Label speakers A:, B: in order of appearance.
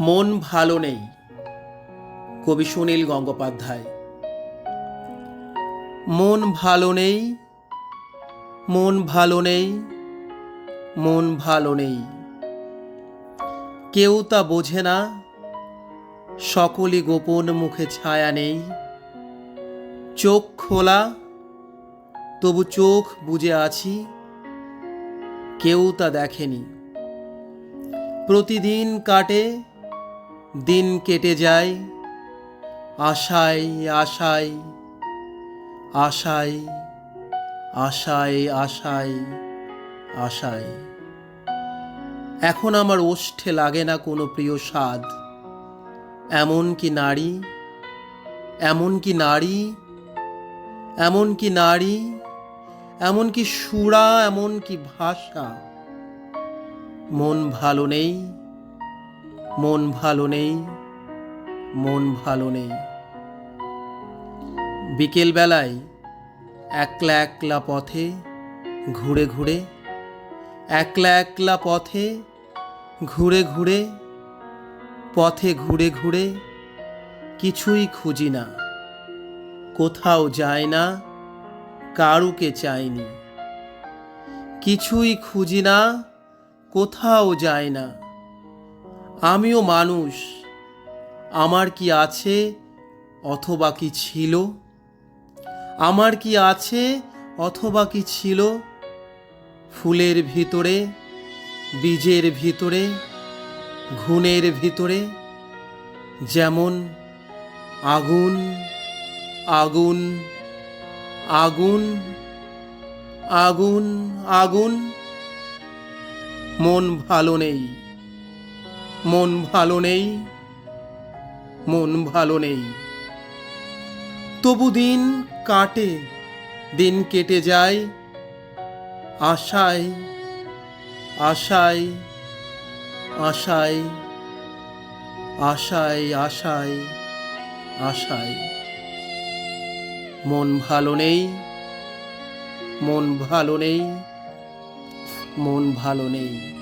A: মন ভালো নেই। কবি সুনীল গঙ্গোপাধ্যায়। মন ভালো নেই, মন ভালো নেই, মন ভালো নেই। কেউ তা বোঝে না, সকলই গোপন মুখে ছায়া নেই। চোখ খোলা, তবু চোখ বুজে আছি, কেউ তা দেখেনি। প্রতিদিন কাটে দিন কেটে যায়, আশায় আশায় আশায় আশায় আশায় আশায়। এখন আমার ওষ্ঠে লাগে না কোনো প্রিয় স্বাদ। এমন কি নারী, এমন কি নারী, এমন কি নারী, এমন কি সুরা, এমন কি ভাষা। মন ভালো নেই মন ভালো নেই, মন ভালো নেই। বিকেলবেলায় একলা একলা পথে, ঘুরে ঘুরে, একলা একলা পথে, ঘুরে ঘুরে, পথে ঘুরে ঘুরে কিছুই খুঁজি না। কোথাও যায় না, কারুকে চাইনি। কিছুই খুঁজি না, কোথাও যায় না। আমিও মানুষ। আমার কি আছে অথবা কি ছিল? আমার কি আছে অথবা কি ছিল? ফুলের ভিতরে, বীজের ভিতরে, ঘুণের ভিতরে, যেমন আগুন আগুন আগুন আগুন আগুন। মন ভালো নেই। মন ভালো নেই, মন ভালো নেই। তবু দিন কাটে, দিন কেটে যায়, আশায় আশায় আশায় আশায় আশায় আশায়। মন ভালো নেই, মন ভালো নেই, মন ভালো নেই।